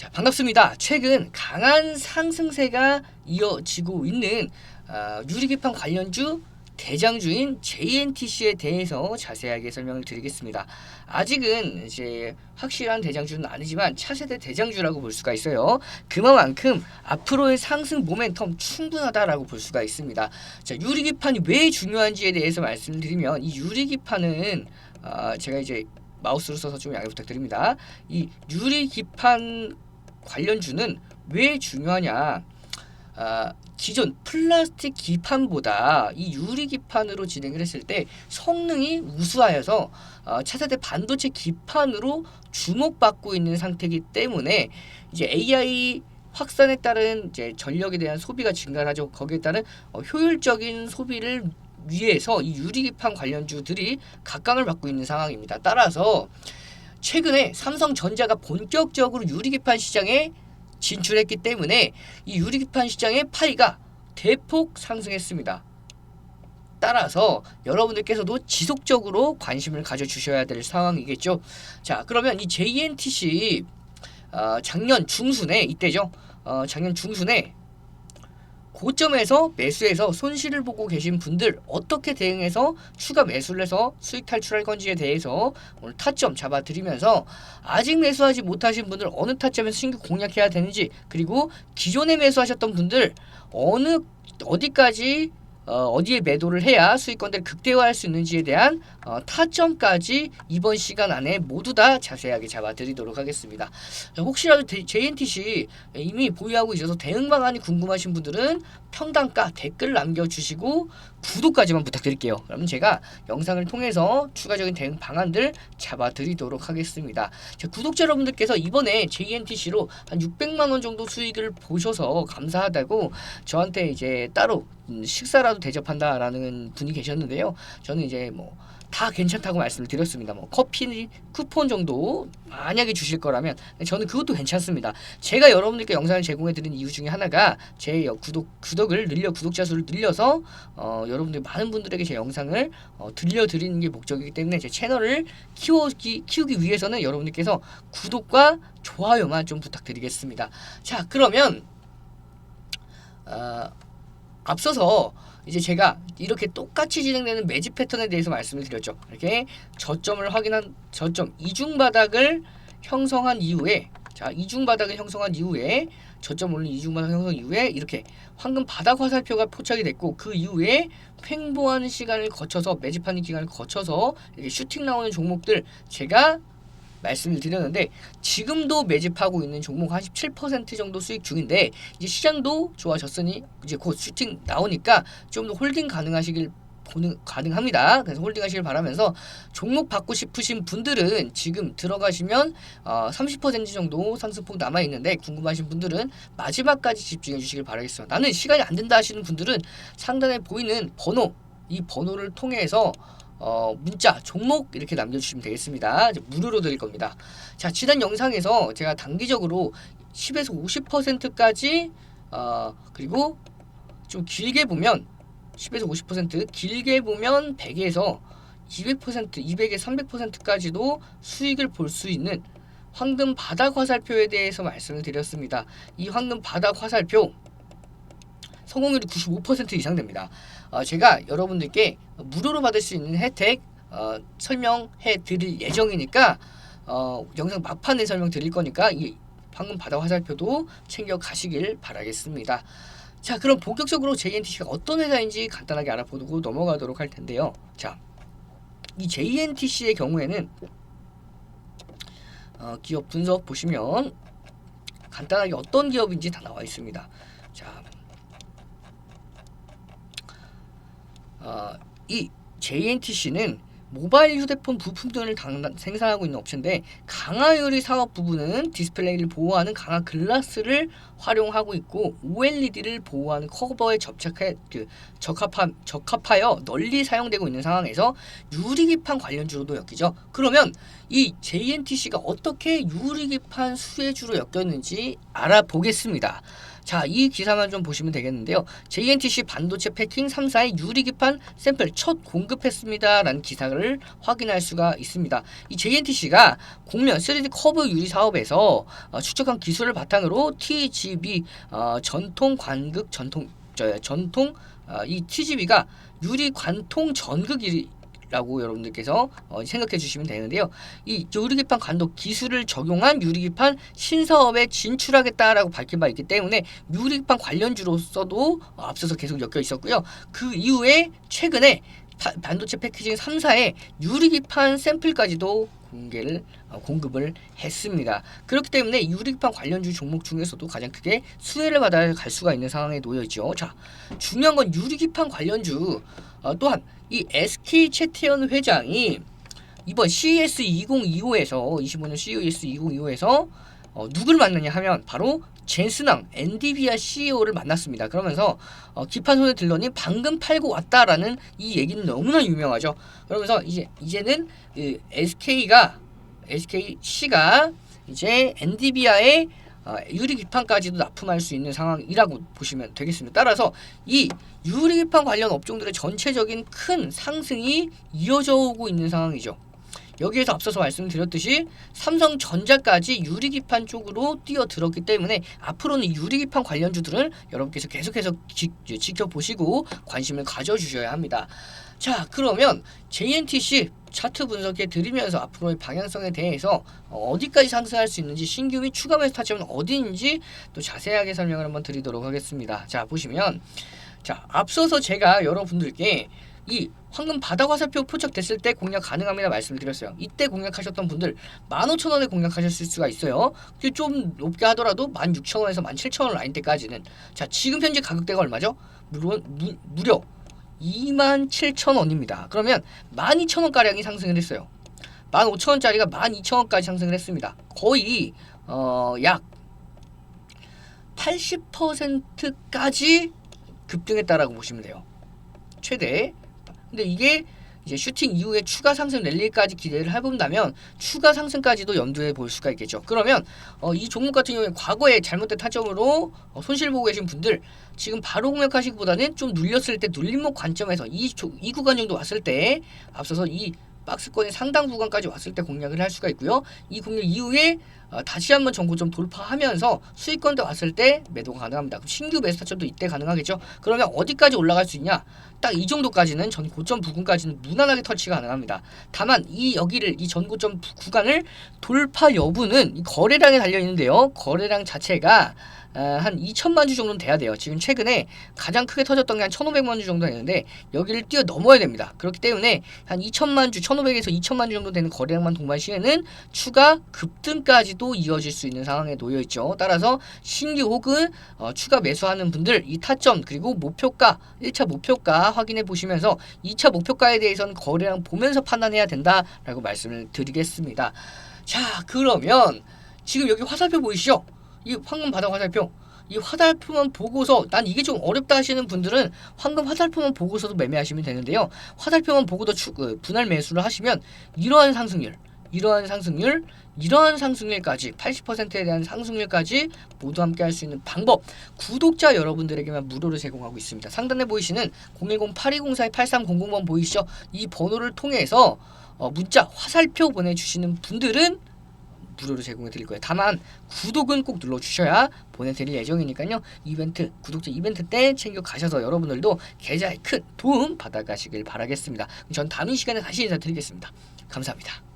자, 반갑습니다. 최근 강한 상승세가 이어지고 있는 어, 유리기판 관련주 대장주인 JNTC에 대해서 자세하게 설명을 드리겠습니다. 아직은 이제 확실한 대장주는 아니지만 차세대 대장주라고 볼 수가 있어요. 그만큼 앞으로의 상승 모멘텀 충분하다라고 볼 수가 있습니다. 자, 유리기판이 왜 중요한지에 대해서 말씀을 드리면 이 유리기판은 어, 제가 이제 마우스로 써서 좀 양해 부탁드립니다. 이 유리기판 관련주는 왜 중요하냐? 아, 기존 플라스틱 기판보다 이 유리 기판으로 진행을 했을 때 성능이 우수하여서 어, 차세대 반도체 기판으로 주목받고 있는 상태이기 때문에 이제 AI 확산에 따른 이제 전력에 대한 소비가 증가하죠. 거기에 따른 어, 효율적인 소비를 위해서 이 유리 기판 관련주들이 각광을 받고 있는 상황입니다. 따라서 최근에 삼성전자가 본격적으로 유리기판 시장에 진출했기 때문에 이 유리기판 시장의 파이가 대폭 상승했습니다. 따라서 여러분들께서도 지속적으로 관심을 가져주셔야 될 상황이겠죠. 자, 그러면 이 JNTC 어, 작년 중순에 이때죠. 어, 작년 중순에 고점에서 매수해서 손실을 보고 계신 분들 어떻게 대응해서 추가 매수를 해서 수익 탈출할 건지에 대해서 오늘 타점 잡아드리면서 아직 매수하지 못하신 분들 어느 타점에서 신규 공략해야 되는지 그리고 기존에 매수하셨던 분들 어느 어디까지 어, 어디에 매도를 해야 수익권들을 극대화할 수 있는지에 대한 어, 타점까지 이번 시간 안에 모두 다 자세하게 잡아드리도록 하겠습니다. 자, 혹시라도 대- JNTC 이미 보유하고 있어서 대응 방안이 궁금하신 분들은 평단가 댓글 남겨주시고 구독까지만 부탁드릴게요. 그러면 제가 영상을 통해서 추가적인 대응 방안들 잡아드리도록 하겠습니다. 자, 구독자 여러분들께서 이번에 JNTC로 한 600만 원 정도 수익을 보셔서 감사하다고 저한테 이제 따로 음, 식사라도 대접한다라는 분이 계셨는데요. 저는 이제 뭐 다 괜찮다고 말씀을 드렸습니다. 뭐 커피 쿠폰 정도 만약에 주실 거라면 저는 그것도 괜찮습니다. 제가 여러분들께 영상을 제공해 드린 이유 중에 하나가 제 여- 구독 구독을 늘려 구독자 수를 늘려서 어, 여러분들 많은 분들에게 제 영상을 어, 들려 드리는 게 목적이기 때문에 제 채널을 키우기 키우기 위해서는 여러분들께서 구독과 좋아요만 좀 부탁드리겠습니다. 자 그러면 어, 앞서서 이제 제가 이렇게 똑같이 진행되는 매집 패턴에 대해서 말씀을 드렸죠. 이렇게 저점을 확인한 저점 이중 바닥을 형성한 이후에 자 이중 바닥을 형성한 이후에 저점 올린 이중 바닥 형성 이후에 이렇게 황금 바닥 화살표가 포착이 됐고 그 이후에 횡보하는 시간을 거쳐서 매집하는 기간을 거쳐서 이렇게 슈팅 나오는 종목들 제가 말씀을 드렸는데 지금도 매집하고 있는 종목 한 17% 정도 수익 중인데 이제 시장도 좋아졌으니 이제 곧 슈팅 나오니까 좀 더 홀딩 가능하시길 보는 가능합니다. 그래서 홀딩하시길 바라면서 종목 받고 싶으신 분들은 지금 들어가시면 어, 30% 정도 상승폭 남아 있는데 궁금하신 분들은 마지막까지 집중해 주시길 바라겠습니다. 나는 시간이 안 된다 하시는 분들은 상단에 보이는 번호 이 번호를 통해서 어, 문자 종목 이렇게 남겨주시면 되겠습니다. 무료로 드릴 겁니다. 자 지난 영상에서 제가 단기적으로 10에서 50%까지 어, 그리고 좀 길게 보면 10에서 50% 길게 보면 100에서 200% 200에 300%까지도 수익을 볼 수 있는 황금 바닥 화살표에 대해서 말씀을 드렸습니다. 이 황금 바닥 화살표 성공률이 95% 이상 됩니다. 어, 제가 여러분들께 무료로 받을 수 있는 혜택 어, 설명해 드릴 예정이니까 어, 영상 막판에 설명 드릴 거니까 이 황금 바닥 화살표도 챙겨 가시길 바라겠습니다. 자, 그럼 본격적으로 JNTC가 어떤 회사인지 간단하게 알아보고 넘어가도록 할 텐데요. 자, 이 JNTC의 경우에는 어, 기업 분석 보시면 간단하게 어떤 기업인지 다 나와 있습니다. 자, 어, 이 JNTC는 모바일 휴대폰 부품 등을 당- 생산하고 있는 업체인데 강화유리 사업 부분은 디스플레이를 보호하는 강화 글라스를 활용하고 있고 OLED를 보호하는 커버에 접착해 그 적합하, 적합하여 널리 사용되고 있는 상황에서 유리기판 관련주로도 엮이죠. 그러면 이 JNTC가 어떻게 유리기판 수혜주로 엮였는지 알아보겠습니다. 자, 이 기사만 좀 보시면 되겠는데요. JNTC 반도체 패킹 3사의 유리기판 샘플 첫 공급했습니다라는 기사를 확인할 수가 있습니다. 이 JNTC가 공면 3D 커브 유리 사업에서 어, 축적한 기술을 바탕으로 TGB 어, 전통 관극 전통 저, 전통 어, 이 TGB가 유리 관통 전극이 라고 여러분들께서 어, 생각해 주시면 되는데요. 이 유리기판 관독 기술을 적용한 유리기판 신사업에 진출하겠다라고 밝힌 바 있기 때문에 유리기판 관련주로서도 어, 앞서서 계속 엮여 있었고요. 그 이후에 최근에 바- 반도체 패키징 3사의 유리기판 샘플까지도 공개를 어, 공급을 했습니다. 그렇기 때문에 유리기판 관련주 종목 중에서도 가장 크게 수혜를 받아 갈 수가 있는 상황에 놓여 있죠. 자, 중요한 건 유리기판 관련주 어, 또한 이 SK 최태현 회장이 이번 CES 2025에서 25년 CES 2025에서 어, 누구를 만났냐 하면 바로 젠스낭 엔디비아 CEO를 만났습니다. 그러면서 어, 기판 손에 들더니 방금 팔고 왔다라는 이 얘기는 너무나 유명하죠. 그러면서 이제 이제는 그 SK가 SKC가 이제 엔디비아의 어, 유리 기판까지도 납품할 수 있는 상황이라고 보시면 되겠습니다. 따라서 이 유리 기판 관련 업종들의 전체적인 큰 상승이 이어져 오고 있는 상황이죠. 여기에서 앞서서 말씀드렸듯이 삼성전자까지 유리기판 쪽으로 뛰어들었기 때문에 앞으로는 유리기판 관련주들을 여러분께서 계속해서 지, 지켜보시고 관심을 가져주셔야 합니다. 자 그러면 JNTC 차트 분석해 드리면서 앞으로의 방향성에 대해서 어, 어디까지 상승할 수 있는지 신규 및 추가 매수 타점은 어디인지 또 자세하게 설명을 한번 드리도록 하겠습니다. 자 보시면 자 앞서서 제가 여러분들께 이 황금 바닥 화살표 포착됐을 때 공략 가능합니다 말씀을 드렸어요. 이때 공략하셨던 분들 15,000원에 공략하셨을 수가 있어요. 그게 좀 높게 하더라도 16,000원에서 17,000원 라인 때까지는 자 지금 현재 가격대가 얼마죠? 물론 무, 무려 27,000원입니다. 그러면 12,000원 가량이 상승을 했어요. 15,000원짜리가 12,000원까지 상승을 했습니다. 거의 어, 약 80%까지 급등했다라고 보시면 돼요. 최대. 근데 이게 이제 슈팅 이후에 추가 상승 랠리까지 기대를 해본다면 추가 상승까지도 염두에 볼 수가 있겠죠. 그러면 어, 이 종목 같은 경우에 과거에 잘못된 타점으로 어, 손실 보고 계신 분들 지금 바로 공략하시기보다는 좀 눌렸을 때 눌림목 관점에서 이, 조, 이 구간 정도 왔을 때 앞서서 이 박스권의 상당 구간까지 왔을 때 공략을 할 수가 있고요. 이 공략 이후에 어, 다시 한번 전고점 돌파하면서 수익권대 왔을 때 매도가 가능합니다. 그럼 신규 매수 타점도 이때 가능하겠죠. 그러면 어디까지 올라갈 수 있냐? 딱 이 정도까지는 전 고점 부근까지는 무난하게 터치가 가능합니다. 다만 이 여기를 이 전 고점 부- 구간을 돌파 여부는 이 거래량에 달려 있는데요. 거래량 자체가 아, 한 2천만 주 정도는 돼야 돼요. 지금 최근에 가장 크게 터졌던 게 한 1,500만 주 정도 되는데 여기를 뛰어 넘어야 됩니다. 그렇기 때문에 한 2천만 주, 1,500에서 2천만 주 정도 되는 거래량만 동반 시에는 추가 급등까지 도 이어질 수 있는 상황에 놓여 있죠. 따라서 신규 혹은 어, 추가 매수하는 분들 이 타점 그리고 목표가 1차 목표가 확인해 보시면서 2차 목표가에 대해서는 거래량 보면서 판단해야 된다라고 말씀을 드리겠습니다. 자, 그러면 지금 여기 화살표 보이시죠? 이 황금 바닥 화살표 이 화살표만 보고서 난 이게 좀 어렵다 하시는 분들은 황금 화살표만 보고서도 매매하시면 되는데요. 화살표만 보고도 추, 어, 분할 매수를 하시면 이러한 상승률, 이러한 상승률, 이러한 상승률까지 80%에 대한 상승률까지 모두 함께 할 수 있는 방법 구독자 여러분들에게만 무료로 제공하고 있습니다. 상단에 보이시는 010-8204-8300번 보이시죠? 이 번호를 통해서 어, 문자 화살표 보내주시는 분들은 무료로 제공해 드릴 거예요. 다만 구독은 꼭 눌러 주셔야 보내 드릴 예정이니까요. 이벤트 구독자 이벤트 때 챙겨 가셔서 여러분들도 계좌에 큰 도움 받아 가시길 바라겠습니다. 전 다음 이 시간에 다시 인사드리겠습니다. 감사합니다.